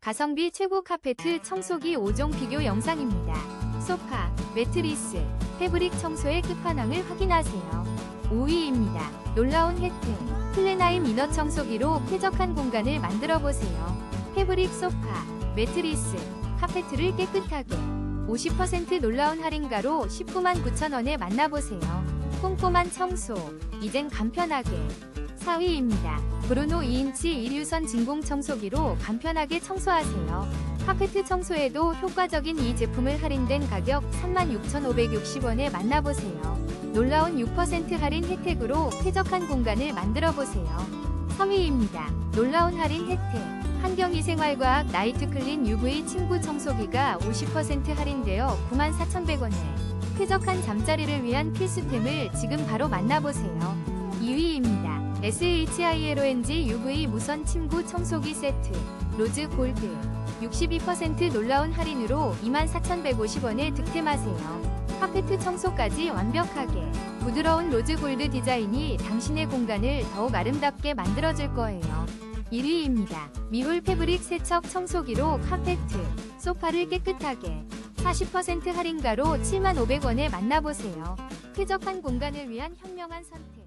가성비 최고 카페트 청소기 5종 비교 영상입니다. 소파, 매트리스, 패브릭 청소의 끝판왕을 확인하세요. 5위입니다. 놀라운 혜택. 플레나임 이너 청소기로 쾌적한 공간을 만들어 보세요. 패브릭 소파, 매트리스, 카페트를 깨끗하게 50% 놀라운 할인가로 19만 9천원에 만나보세요. 꼼꼼한 청소, 이젠 간편하게 4위입니다. 브루노 2인치 1유선 진공 청소기로 간편하게 청소하세요. 카페트 청소에도 효과적인 이 제품을 할인된 가격 36,560원에 만나보세요. 놀라운 6% 할인 혜택으로 쾌적한 공간을 만들어 보세요. 3위입니다. 놀라운 할인 혜택. 환경위생활과학 나이트 클린 UV 침구 청소기가 50% 할인되어 94,100원에 쾌적한 잠자리를 위한 필수템을 지금 바로 만나보세요. 2위입니다. SHILONG UV 무선 침구 청소기 세트 로즈 골드 62% 놀라운 할인으로 24,150원에 득템하세요. 카페트 청소까지 완벽하게 부드러운 로즈 골드 디자인이 당신의 공간을 더욱 아름답게 만들어줄 거예요. 1위입니다. 미울 패브릭 세척 청소기로 카페트, 소파를 깨끗하게 40% 할인가로 7,500원에 만나보세요. 쾌적한 공간을 위한 현명한 선택.